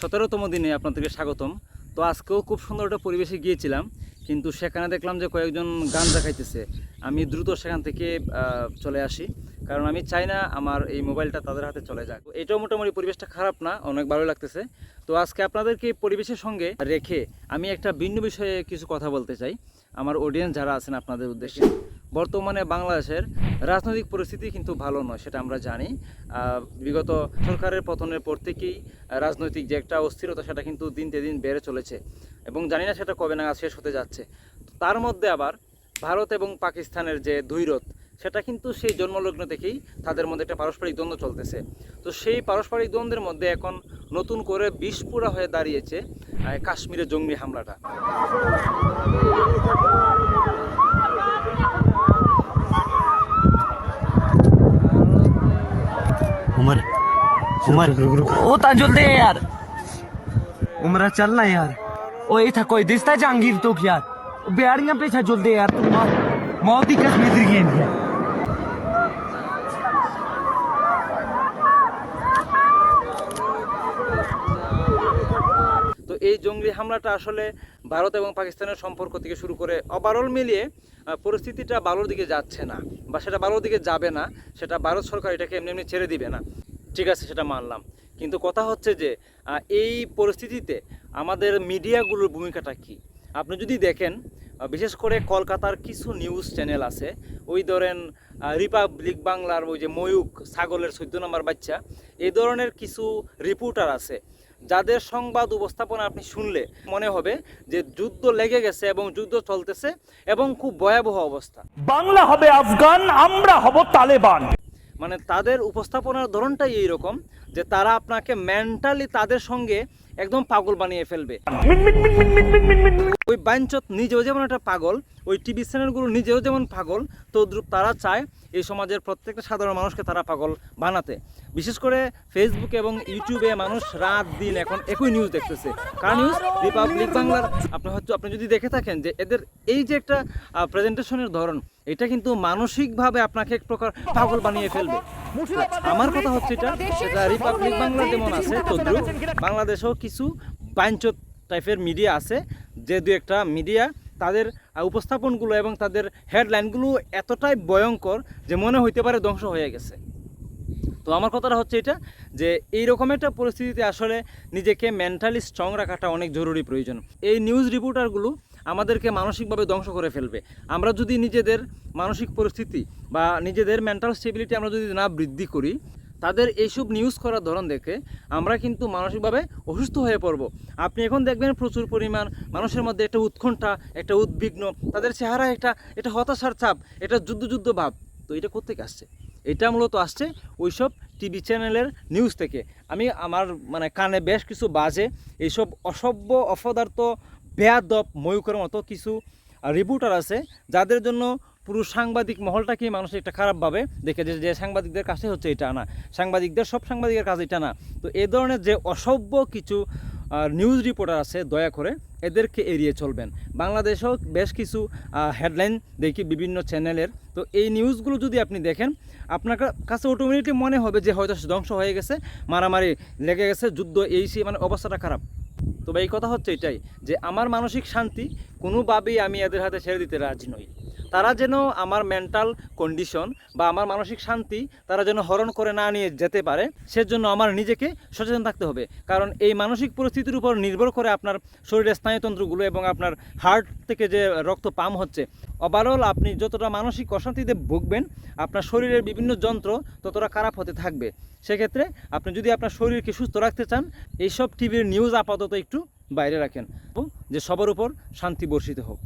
সতেরোতম দিনে আপনাদেরকে স্বাগতম। তো আজকেও খুব সুন্দর একটা পরিবেশে গিয়েছিলাম, কিন্তু সেখানে দেখলাম যে কয়েকজন গান দেখাইতেছে আমি দ্রুত সেখান থেকে চলে আসি, কারণ আমি চাই না আমার এই মোবাইলটা তাদের হাতে চলে যাক। এটাও মোটামুটি পরিবেশটা খারাপ না, অনেক ভালো লাগতেছে। তো আজকে আপনাদেরকে পরিবেশের সঙ্গে রেখে আমি একটা ভিন্ন বিষয়ে কিছু কথা বলতে চাই। আমার অডিয়েন্স যারা আছেন আপনাদের উদ্দেশ্যে। বর্তমানে বাংলাদেশের রাজনৈতিক পরিস্থিতি কিন্তু ভালো নয় সেটা আমরা জানি। বিগত সরকারের পতনের পর থেকেই রাজনৈতিক যে একটা অস্থিরতা সেটা কিন্তু দিন দিন বেড়ে চলেছে। এবং জানি না সেটা কবে নাগাদ শেষ হতে যাচ্ছে। তার মধ্যে আবার ভারত এবং পাকিস্তানের যে দ্বৈরথ সেটা কিন্তু সেই জন্মলগ্ন থেকেই তাদের মধ্যে একটা পারস্পরিক দ্বন্দ্ব চলতেছে। তো সেই পারস্পরিক দ্বন্দ্বের মধ্যে এখন নতুন করে বিষপুরা হয়ে দাঁড়িয়েছে আহ, কাশ্মীরের জঙ্গি হামলাটা। उमर ओ ताजुल दे यार उमरा चल ना यार ओ ये था कोई दिसता जहांगीर तो यार बिहारियां पे छजुल दे यार तुम मौत मौत ही कसम इधर गेंद है তো এই জঙ্গি হামলাটা আসলে ভারত এবং পাকিস্তানের সম্পর্ক থেকে শুরু করে ওভারঅল মিলিয়ে আহ, পরিস্থিতিটা ভালোর দিকে যাচ্ছে না বা সেটা ভালোর দিকে যাবে না সেটা ভারত সরকার এটাকে এমনি এমনি ছেড়ে দিবে না ঠিক আছে, সেটা মানলাম। কিন্তু কথা হচ্ছে যে এই পরিস্থিতিতে আমাদের মিডিয়াগুলোর ভূমিকাটা কি? আপনি যদি দেখেন বিশেষ করে কলকাতার কিছু নিউজ চ্যানেল আছে, ওই ধরেন রিপাবলিক বাংলার ওই যে ময়ূক ছাগলের চোদ্দ নম্বর বাচ্চা এই ধরনের কিছু রিপোর্টার আছে, যাদের সংবাদ উপস্থাপনা আপনি শুনলে মনে হবে যে যুদ্ধ লেগে গেছে এবং যুদ্ধ চলতেছে এবং খুব ভয়াবহ অবস্থা। বাংলা হবে আফগান, আমরা হব তালেবান। মানে তাদের উপস্থাপনার ধরনটাই এইরকম যে তারা আপনাকে মেন্টালি তাদের সঙ্গে একদম পাগল বানিয়ে ফেলবে। ওই বাঞ্চত নিজেও যেমন একটা পাগল, ওই টিভি চ্যানেলগুলো নিজেও যেমন পাগল, তদ্রুপ তারা চায় এই সমাজের প্রত্যেকটা সাধারণ মানুষকে তারা পাগল বানাতে। বিশেষ করে ফেসবুকে এবং ইউটিউবে মানুষ রাত দিন এখন একই নিউজ দেখতেছে। কার নিউজ রিপাবলিক বাংলার আপনি হয়তো, আপনি যদি দেখে থাকেন যে এদের এই যে একটা প্রেজেন্টেশনের ধরন এটা কিন্তু মানসিকভাবে আপনাকে এক প্রকার পাগল বানিয়ে ফেলবে। আমার কথা হচ্ছে এটা সেটা রিপাবলিক বাংলা যেমন আছে তদ্রুপ বাংলাদেশেও কিছু বাঞ্চত টাইপের মিডিয়া আছে, যে দু একটা মিডিয়া তাদের উপস্থাপনগুলো এবং তাদের হেডলাইনগুলো এতটাই ভয়ঙ্কর যে মনে হইতে পারে ধ্বংস হয়ে গেছে। তো আমার কথাটা হচ্ছে এটা, যে এই রকম একটা পরিস্থিতিতে আসলে নিজেকে মেন্টালি স্ট্রং রাখাটা অনেক জরুরি প্রয়োজন। এই নিউজ রিপোর্টারগুলো আমাদেরকে মানসিকভাবে ধ্বংস করে ফেলবে। আমরা যদি নিজেদের মানসিক পরিস্থিতি বা নিজেদের মেন্টাল স্টেবিলিটি আমরা যদি না বৃদ্ধি করি, তাদের এইসব নিউজ করার ধরন দেখে আমরা কিন্তু মানসিকভাবে অসুস্থ হয়ে পড়ব। আপনি এখন দেখবেন প্রচুর পরিমাণ মানুষের মধ্যে একটা উৎকণ্ঠা, একটা উদ্বিগ্ন, তাদের চেহারা একটা এটা হতাশার চাপ এটা যুদ্ধ যুদ্ধ ভাব। তো এটা কোথেকে আসছে? এটা মূলত আসছে ওইসব টিভি চ্যানেলের নিউজ থেকে। আমি আমার মানে কানে বেশ কিছু বাজে এইসব অসভ্য, অপদার্থ বেয়াদব ময়ূকের মতো কিছু রিপোর্টার আছে, যাদের জন্য পুরো সাংবাদিক মহলটাকেই মানুষ একটা খারাপভাবে দেখে যে যে সাংবাদিকদের কাছে হচ্ছে এটা না। সাংবাদিকদের, সব সাংবাদিকের কাছে এটা না। তো এ ধরনের যে অসভ্য কিছু নিউজ রিপোর্টার আছে, দয়া করে এদেরকে এড়িয়ে চলবেন। বাংলাদেশেও বেশ কিছু হেডলাইন দেখি বিভিন্ন চ্যানেলের তো এই নিউজগুলো যদি আপনি দেখেন, আপনার কাছে অটোমেটিকলি মনে হবে যে, হয়তো ধ্বংস হয়ে গেছে, মারামারি লেগে গেছে, যুদ্ধ এই সেই মানে অবস্থাটা খারাপ। তবে এই কথা হচ্ছে এটাই যে আমার মানসিক শান্তি কোনোভাবেই আমি এদের হাতে ছেড়ে দিতে রাজি নই। তারা যেন আমার মেন্টাল কন্ডিশন বা আমার মানসিক শান্তি তারা যেন হরণ করে না নিয়ে যেতে পারে, সেজন্য আমার নিজেকে সচেতন থাকতে হবে। কারণ এই মানসিক পরিস্থিতির উপর নির্ভর করে আপনার শরীরের স্নায়ুতন্ত্রগুলো এবং আপনার হার্ট থেকে যে রক্ত পাম হচ্ছে ওভারঅল আপনি যতটা মানসিক অশান্তিতে ভুগবেন, আপনার শরীরের বিভিন্ন যন্ত্র ততটা খারাপ হতে থাকবে। সেক্ষেত্রে আপনি যদি আপনার শরীরকে সুস্থ রাখতে চান, এইসব টিভির নিউজ আপাতত একটু বাইরে রাখেন। যে সবার উপর শান্তি বর্ষিত হোক।